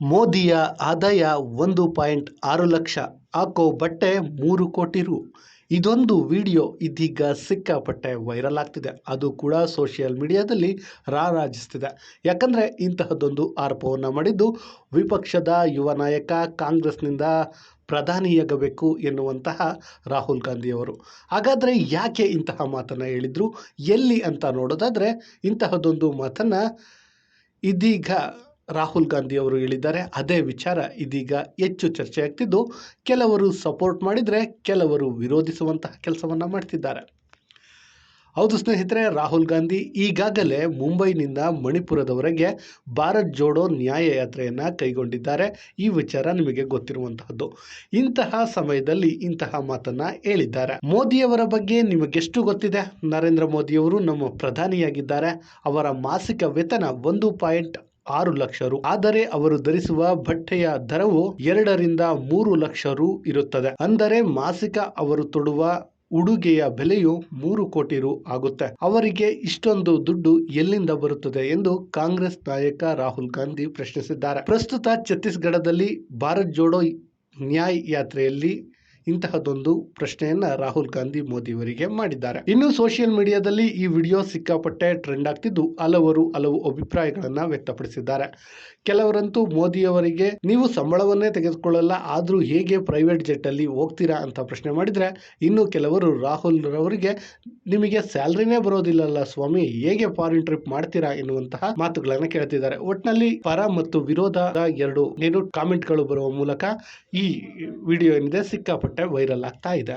ಮೋದಿಯ ಆದಾಯ ಒಂದು ಪಾಯಿಂಟ್ ಆರು ಲಕ್ಷ. ಹಾಕೋ ಬಟ್ಟೆ ಮೂರು ಕೋಟಿ ರು. ಇದೊಂದು ವಿಡಿಯೋ ಇದೀಗ ಸಿಕ್ಕಾಪಟ್ಟೆ ವೈರಲ್ ಆಗ್ತಿದೆ. ಅದು ಕೂಡ ಸೋಷಿಯಲ್ ಮೀಡಿಯಾದಲ್ಲಿ ರಾರಾಜಿಸ್ತಿದೆ. ಯಾಕಂದರೆ ಇಂತಹದ್ದೊಂದು ಆರೋಪವನ್ನು ಮಾಡಿದ್ದು ವಿಪಕ್ಷದ ಯುವ ನಾಯಕ, ಕಾಂಗ್ರೆಸ್ನಿಂದ ಪ್ರಧಾನಿಯಾಗಬೇಕು ಎನ್ನುವಂತಹ ರಾಹುಲ್ ಗಾಂಧಿಯವರು. ಹಾಗಾದರೆ ಯಾಕೆ ಇಂತಹ ಮಾತನ್ನು ಹೇಳಿದರು? ಎಲ್ಲಿ ಅಂತ ನೋಡೋದಾದರೆ ಇಂತಹದ್ದೊಂದು ಮಾತನ್ನು ಇದೀಗ ರಾಹುಲ್ ಗಾಂಧಿ ಅವರು ಹೇಳಿದ್ದಾರೆ. ಅದೇ ವಿಚಾರ ಇದೀಗ ಹೆಚ್ಚು ಚರ್ಚೆ ಆಗ್ತಿದ್ದು, ಕೆಲವರು ಸಪೋರ್ಟ್ ಮಾಡಿದರೆ ಕೆಲವರು ವಿರೋಧಿಸುವಂತಹ ಕೆಲಸವನ್ನು ಮಾಡ್ತಿದ್ದಾರೆ. ಹೌದು ಸ್ನೇಹಿತರೆ, ರಾಹುಲ್ ಗಾಂಧಿ ಈಗಾಗಲೇ ಮುಂಬೈನಿಂದ ಮಣಿಪುರದವರೆಗೆ ಭಾರತ್ ಜೋಡೋ ನ್ಯಾಯ ಯಾತ್ರೆಯನ್ನು ಕೈಗೊಂಡಿದ್ದಾರೆ. ಈ ವಿಚಾರ ನಿಮಗೆ ಗೊತ್ತಿರುವಂತಹದ್ದು. ಇಂತಹ ಸಮಯದಲ್ಲಿ ಇಂತಹ ಮಾತನ್ನ ಹೇಳಿದ್ದಾರೆ. ಮೋದಿಯವರ ಬಗ್ಗೆ ನಿಮಗೆಷ್ಟು ಗೊತ್ತಿದೆ? ನರೇಂದ್ರ ಮೋದಿಯವರು ನಮ್ಮ ಪ್ರಧಾನಿಯಾಗಿದ್ದಾರೆ. ಅವರ ಮಾಸಿಕ ವೇತನ ಒಂದು ಪಾಯಿಂಟ್ ಆರು ಲಕ್ಷ ರು. ಆದರೆ ಅವರು ಧರಿಸುವ ಬಟ್ಟೆಯ ದರವು ಎರಡರಿಂದ ಮೂರು ಲಕ್ಷ ರು ಇರುತ್ತದೆ. ಅಂದರೆ ಮಾಸಿಕ ಅವರು ತೊಡುವ ಉಡುಗೆಯ ಬೆಲೆಯು ಮೂರು ಕೋಟಿ ರು ಆಗುತ್ತೆ. ಅವರಿಗೆ ಇಷ್ಟೊಂದು ದುಡ್ಡು ಎಲ್ಲಿಂದ ಬರುತ್ತದೆ ಎಂದು ಕಾಂಗ್ರೆಸ್ ನಾಯಕ ರಾಹುಲ್ ಗಾಂಧಿ ಪ್ರಶ್ನಿಸಿದ್ದಾರೆ. ಪ್ರಸ್ತುತ ಛತ್ತೀಸ್ಗಢದಲ್ಲಿ ಭಾರತ್ ಜೋಡೋ ನ್ಯಾಯ್ ಯಾತ್ರೆಯಲ್ಲಿ ಇಂತಹದೊಂದು ಪ್ರಶ್ನೆಯನ್ನ ರಾಹುಲ್ ಗಾಂಧಿ ಮೋದಿಯವರಿಗೆ ಮಾಡಿದ್ದಾರೆ. ಇನ್ನು ಸೋಷಿಯಲ್ ಮೀಡಿಯಾದಲ್ಲಿ ಈ ವಿಡಿಯೋ ಸಿಕ್ಕಾಪಟ್ಟೆ ಟ್ರೆಂಡ್ ಆಗ್ತಿದ್ದು ಹಲವರು ಹಲವು ಅಭಿಪ್ರಾಯಗಳನ್ನ ವ್ಯಕ್ತಪಡಿಸಿದ್ದಾರೆ. ಕೆಲವರಂತೂ ಮೋದಿಯವರಿಗೆ ನೀವು ಸಂಬಳವನ್ನೇ ತೆಗೆದುಕೊಳ್ಳಲ್ಲ, ಆದರೂ ಹೇಗೆ ಪ್ರೈವೇಟ್ ಜೆಟ್ಟಲ್ಲಿ ಹೋಗ್ತೀರಾ? ಅಂತ ಪ್ರಶ್ನೆ ಮಾಡಿದರೆ, ಇನ್ನು ಕೆಲವರು ರಾಹುಲ್ ರವರಿಗೆ, ನಿಮಗೆ ಸ್ಯಾಲ್ರಿನೇ ಬರೋದಿಲ್ಲಲ್ಲ ಸ್ವಾಮಿ, ಹೇಗೆ ಫಾರಿನ್ ಟ್ರಿಪ್ ಮಾಡ್ತೀರಾ? ಎನ್ನುವಂತಹ ಮಾತುಗಳನ್ನು ಕೇಳ್ತಿದ್ದಾರೆ. ಒಟ್ನಲ್ಲಿ ಪರ ಮತ್ತು ವಿರೋಧ ಎರಡು, ಏನು ಕಾಮೆಂಟ್ಗಳು ಬರುವ ಮೂಲಕ ಈ ವಿಡಿಯೋ ಏನಿದೆ ಸಿಕ್ಕಾಪಟ್ಟೆ ವೈರಲ್ ಆಗ್ತಾ ಇದೆ.